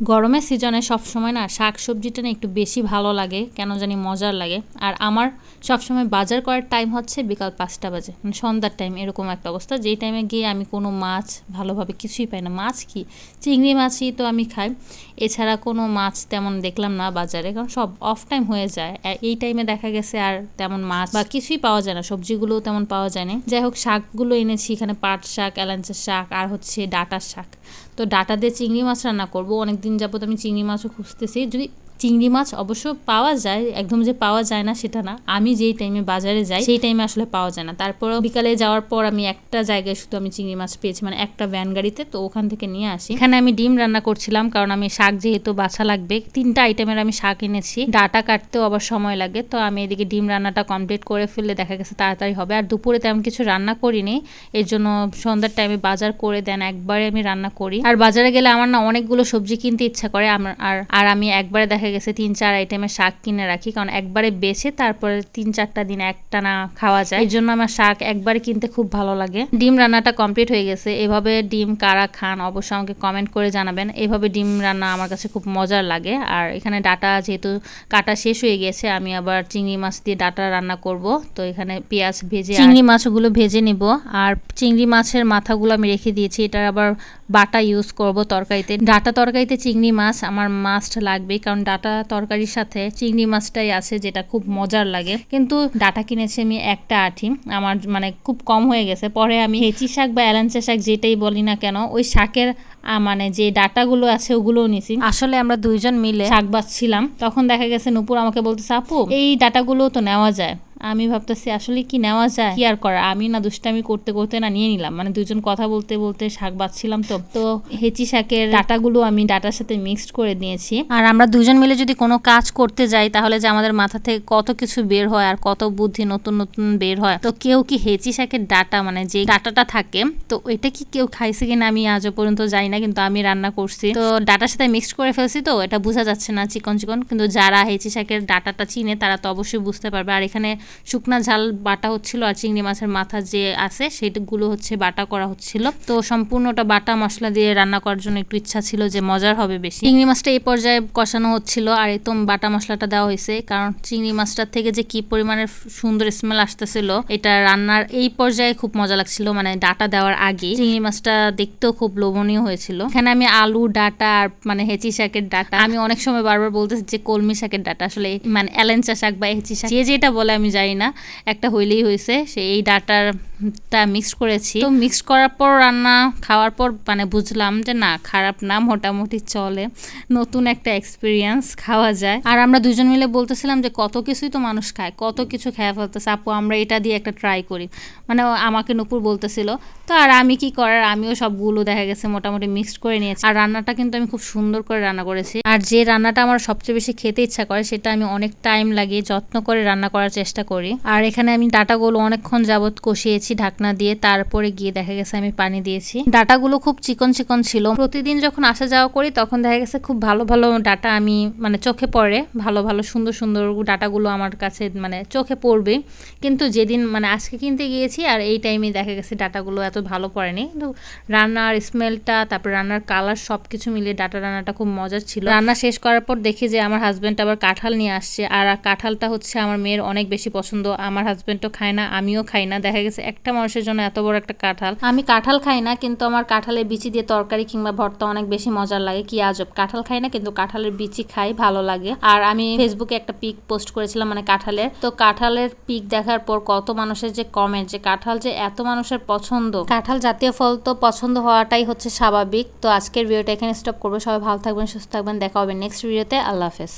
গরমের সিজনে সবসময় না শাক সবজিটা না একটু বেশি ভালো লাগে, কেন জানি মজার লাগে। আর আমার সবসময় বাজার করার টাইম হচ্ছে বিকাল পাঁচটা বাজে মানে সন্ধ্যার টাইম এরকম একটা অবস্থা। যেই টাইমে গিয়ে আমি কোনো মাছ ভালোভাবে কিছুই পাই না। মাছ কি? চিংড়ি মাছই তো আমি খাই। এছাড়া কোনো মাছ তেমন দেখলাম না বাজারে, কারণ সব অফ টাইম হয়ে যায়। এই টাইমে দেখা গেছে আর তেমন মাছ বা কিছুই পাওয়া যায় না, সবজিগুলোও তেমন পাওয়া যায় না। যাই হোক, শাকগুলো এনেছি, এখানে পাট শাক এলাঞ্চের শাক, আর হচ্ছে ডাটার শাক। তো ডাটা দিয়ে চিংড়ি মাছ রান্না করব। অনেক দিন যাবত আমি চিংড়ি মাছও খুঁজতেছি। যদি চিংড়ি মাছ অবশ্য পাওয়া যায়, একদম যে পাওয়া যায় না সেটা না। আমি যেই টাইমে বাজারে যাই, সেই টাইমে আসলে পাওয়া যায় না। তারপরেও বিকালে যাওয়ার পর আমি একটা জায়গায় শুধু আমি চিংড়ি মাছ পেয়েছি মানে একটা ভ্যান গাড়িতে, তো ওখান থেকে নিয়ে আসি। এখানে আমি ডিম রান্না করছিলাম, কারণ আমি শাক যেহেতু বাছা লাগবে, তিনটা আইটেমের আমি শাক এনেছি। ডাটা কাটতেও আবার সময় লাগে, তো আমি এদিকে ডিম রান্নাটা কমপ্লিট করে ফেললে দেখা গেছে তাড়াতাড়ি হবে। আর দুপুরে তেমন কিছু রান্না করিনি, এর জন্য সন্ধ্যার টাইমে বাজার করে দেন, একবারে আমি রান্না করি। আর বাজারে গেলে আমার না অনেকগুলো সবজি কিনতে ইচ্ছা করে, আমার আর আর আমি একবারে দেখা গেছে তিন চার আইটেমের শাক কিনে রাখি, কারণ একবারে বেছে তারপরে তিন চারটা দিন একটা না খাওয়া যায়। এই জন্য আমার শাক একবারে কিনতে খুব ভালো লাগে। ডিম রান্নাটা কমপ্লিট হয়ে গেছে। এভাবে ডিম কারা খান অবশ্যই আমাকে কমেন্ট করে জানাবেন। এভাবে ডিম রান্না আমার কাছে খুব মজার লাগে। আর এখানে ডাটা যেহেতু কাটা শেষ হয়ে গেছে, আমি আবার চিংড়ি মাছ দিয়ে ডাটা রান্না করব। তো এখানে পেঁয়াজ ভেজে চিংড়ি মাছগুলো ভেজে নিব। আর চিংড়ি মাছের মাথাগুলো আমি রেখে দিয়েছি। এটার আবার বাটা ইউজ করব তরকারিতে। ডাটা তরকারিতে চিংড়ি মাছ আমার মাস্ট লাগবে কারণ ডাটা তরকারির সাথে চিংড়ি মাছটাই আছে যেটা খুব মজার লাগে। কিন্তু ডাটা কিনেছি আমি একটা আঠি। আমার মানে খুব কম হয়ে গেছে। পরে আমি হেঁচি শাক বা এলাঞ্চা শাক যেটাই বলি না কেন ওই শাকের মানে যে ডাটাগুলো আছে ওগুলোও নিছি। আসলে আমরা দুইজন মিলে শাক ছিলাম তখন দেখা গেছে নুপুর আমাকে বলতেছে আপু এই ডাটাগুলোও তো নেওয়া যায়। আমি ভাবতেছি, আসলে কি নেওয়া যায়? কি আর করা? আমি না দুষ্টামি করতে করতে না নিয়ে নিলাম। মানে দুজন কথা বলতে বলতে শাক বাচ্ছিলাম তো। তো হেঁচি শাকের ডাটাগুলো আমি ডাটার সাথে মিক্সড করে দিয়েছি আর আমরা দুজন মিলে যদি কোনো কাজ করতে যাই, তাহলে যে আমাদের মাথা থেকে কত কিছু বের হয় আর কত বুদ্ধি নতুন নতুন বের হয়। তো কেউ কি হেঁচি শাকের ডাটা মানে যে ডাটাটা থাকে, তো এটা কি কেউ খাইছে কিনা আমি আজও পর্যন্ত যাই না, কিন্তু আমি রান্না করছি। তো ডাটার সাথে মিক্সড করে ফেলছি তো, এটা বোঝা যাচ্ছে না চিকন চিকন। কিন্তু যারা হেঁচি শাকের ডাটাটা চিনে, তারা তো অবশ্যই বুঝতে পারবে। আর এখানে শুকনা ঝাল বাটা হচ্ছিল আর চিংড়ি মাছের মাথা যে আছে সেগুলো হচ্ছে বাটা করা হচ্ছিল। তো সম্পূর্ণটা বাটা মশলা দিয়ে রান্না করার জন্য একটু ইচ্ছা ছিল যে মজার হবে বেশি। চিংড়ি মাছটা এই পর্যায়ে কষানো হচ্ছিল আর একদম বাটা মশলাটা দেওয়া হয়েছে। কারণ চিংড়ি মাছটার থেকে যে কি পরিমাণের সুন্দর স্মেল আসতেছিল, এটা রান্নার এই পর্যায়ে খুব মজা লাগছিল। মানে ডাটা দেওয়ার আগে চিংড়ি মাছটা দেখতেও খুব লোভনীয় হয়েছিল। এখানে আমি আলু, ডাটা আর মানে হেঁচি শাকের ডাটা। আমি অনেক সময় বারবার বলতেছি যে কলমি শাকের ডাটা। আসলে মানে এলেঞ্চা শাক বা হেঁচি শাক, যে যেটা বলে আমি জানি না। একটা হইলেই হয়েছে সেই এই ডাটারটা মিক্স করেছি। তো মিক্স করার পর রান্না, খাওয়ার পর মানে বুঝলাম যে না, খারাপ না, মোটামুটি চলে। নতুন একটা এক্সপিরিয়েন্স খাওয়া যায়। আর আমরা দুজন মিলে বলতেছিলাম যে, কত কিছুই তো মানুষ খায়, কত কিছু খেয়ে ফেলতেছে। আপু, আমরা এটা দিয়ে একটা ট্রাই করি। মানে আমাকে নুপুর বলতেছিল, তো আর আমি কি করার? আমিও সবগুলো দেখা গেছে, মোটামুটি মিক্সড করে নিয়েছি। আর রান্নাটা কিন্তু আমি খুব সুন্দর করে রান্না করেছি। আর যে রান্নাটা আমার সবচেয়ে বেশি খেতে ইচ্ছা করে, সেটা আমি অনেক টাইম লাগিয়ে যত্ন করে রান্না করার চেষ্টা করি। আর এখানে আমি ডাটাগুলো অনেকক্ষণ যাবৎ কষিয়েছি। ঢাকনা দিয়ে, তারপরে গিয়ে দেখা গেছে আমি পানি দিয়েছি। ডাটাগুলো খুব চিকন চিকন ছিল। প্রতিদিন যখন আসা যাওয়া করি, তখন দেখা গেছে খুব ভালো ভালো ডাটা আমি মানে চোখে পড়ে। ভালো ভালো সুন্দর সুন্দর ডাটাগুলো আমার কাছে মানে চোখে পড়বে। কিন্তু যেদিন মানে আজকে কিনতে গিয়েছি আর এই টাইমে দেখা গেছে ডাটাগুলো এত ভালো পড়েনি। কিন্তু রান্নার স্মেলটা, তারপর রান্নার কালার সব কিছু মিলিয়ে ডাটা রান্নাটা খুব মজার ছিল। রান্না শেষ করার পর দেখি যে আমার হাজব্যান্ড আবার কাঁঠাল নিয়ে আসছে। আর কাঁঠালটা হচ্ছে আমার মেয়ের অনেক বেশি পছন্দ। আমার হাজব্যান্ডও খায় না, আমিও খাই না। দেখা গেছে একটা মানুষের জন্য এত বড় একটা কাঁঠাল। আমি কাঁঠাল খাই না, কিন্তু আমার কাঁঠালের বিচি দিয়ে তরকারি কিংবা ভর্তা অনেক বেশি মজার লাগে। কি আজব। কাঁঠাল খাই না, কিন্তু কাঁঠালের বিচি খাই, ভালো লাগে। আর আমি ফেসবুকে একটা পিক পোস্ট করেছিলাম মানে কাঁঠালের। তো কাঁঠালের পিক দেখার পর কত মানুষের যে কমেন্ট যে কাঁঠাল যে এত মানুষের পছন্দ। কাঁঠাল জাতীয় ফল তো পছন্দ হওয়াটাই হচ্ছে স্বাভাবিক। তো আজকের ভিডিওটা এখানে স্টপ করব। সবাই ভালো থাকবেন, সুস্থ থাকবেন। দেখা হবে নেক্সট ভিডিওতে আল্লাহ হাফেজ।